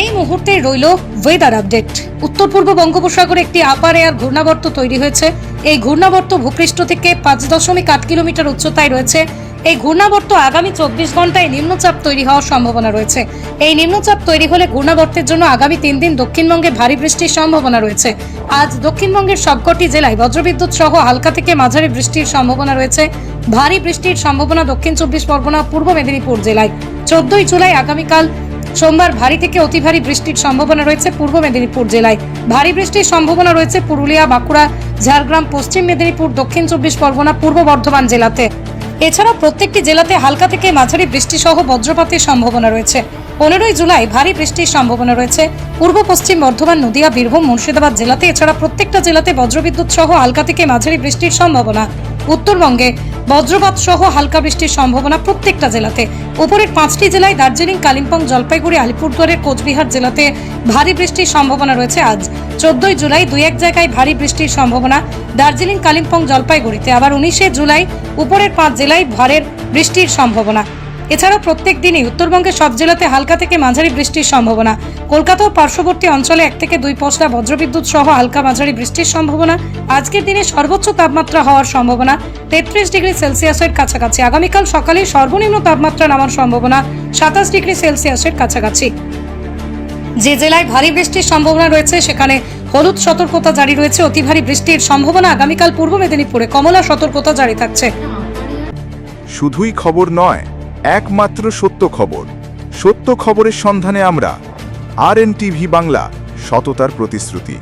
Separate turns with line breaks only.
এই মুহূর্তে রইল ওয়েদার আপডেট উত্তর পূর্ব বঙ্গোপসাগরে একটি আপার এয়ার ঘূর্ণাবর্ত তৈরি হয়েছে। এই ঘূর্ণাবর্ত ভূপৃষ্ঠ থেকে পাঁচ দশমিক আট কিলোমিটার উচ্চতায় রয়েছে। এই ঘূর্ণাবর্ত আগামী চব্বিশ ঘন্টায় নিম্নচাপ তৈরি হওয়ার সম্ভাবনা রয়েছে। এই নিম্নচাপ তৈরি হলে ঘূর্ণাবর্তের জন্য আগামী তিন দিন দক্ষিণবঙ্গে ভারী বৃষ্টির সম্ভাবনা রয়েছে। আজ দক্ষিণবঙ্গের সবকটি জেলায় বজ্রবিদ্যুৎ সহ হালকা থেকে মাঝারি বৃষ্টির সম্ভাবনা রয়েছে। ভারী বৃষ্টির সম্ভাবনা দক্ষিণ চব্বিশ পরগনা, পূর্ব মেদিনীপুর জেলায়। চোদ্দই জুলাই আগামীকাল সোমবার ভারী থেকে অতি ভারী বৃষ্টির সম্ভাবনা রয়েছে পূর্ব মেদিনীপুর জেলায়। ভারী বৃষ্টির সম্ভাবনা রয়েছে পুরুলিয়া, বাঁকুড়া, ঝাড়গ্রাম, পশ্চিম মেদিনীপুর, দক্ষিণ চব্বিশ পরগনা, পূর্ব বর্ধমান জেলাতে। এছাড়া প্রত্যেকটি জেলাতে হালকা থেকে মাঝারি বৃষ্টি সহ বজ্রপাতের সম্ভাবনা রয়েছে। পনেরোই জুলাই ভারী বৃষ্টির সম্ভাবনা রয়েছে। পূর্ব পশ্চিম বর্ধমান, নদিয়া, বীরভূম, মুর্শিদাবাদ জেলাতে, এছাড়া প্রত্যেকটা জেলাতে বজ্রবিদ্যুৎ সহ হালকা থেকে মাঝারি বৃষ্টির সম্ভাবনা। উত্তরবঙ্গে বজ্রপাত সহ হালকা বৃষ্টির সম্ভাবনা প্রত্যেকটা জেলাতে। উপরের পাঁচটি জেলায় দার্জিলিং, কালিম্পং, জলপাইগুড়ি আলিপুরদুয়ারের কোচবিহার জেলাতে ভারী বৃষ্টির সম্ভাবনা রয়েছে আজ। চোদ্দই জুলাই দুই এক জায়গায় ভারী বৃষ্টির সম্ভাবনা। দার্জিলিং, কালিম্পং, জলপাইগুড়িতে আবার উনিশে জুলাই উপরের পাঁচ জেলায় ভারের বৃষ্টির সম্ভাবনা। এছাড়াও প্রত্যেক দিনই উত্তরবঙ্গের সব জেলাতে হালকা থেকে মাঝারি বৃষ্টির সম্ভাবনা। কলকাতা ও পার্শ্ববর্তী অঞ্চলে এক থেকে দুই পশলা বজ্রবিদ্যুৎ সহ হালকা মাঝারি বৃষ্টির সম্ভাবনা। আজকের দিনে সর্বোচ্চ তাপমাত্রা হওয়ার সম্ভাবনা। তেত্রিশ ডিগ্রি সেলসিয়াসের কাছাকাছি। আগামীকাল সকালে সর্বনিম্ন তাপমাত্রা নামার সম্ভাবনা। সাতাশ ডিগ্রি সেলসিয়াসের কাছাকাছি। যে জেলায় ভারী বৃষ্টির সম্ভাবনা রয়েছে, সেখানে হলুদ সতর্কতা জারি রয়েছে। অতি ভারী বৃষ্টির সম্ভাবনা আগামীকাল পূর্ব মেদিনীপুরে। কমলা সতর্কতা জারি থাকছে।
শুধুই খবর নয় একমাত্র সত্য খবর। সত্য খবরের সন্ধানে আমরা আর বাংলা সততার প্রতিশ্রুতি।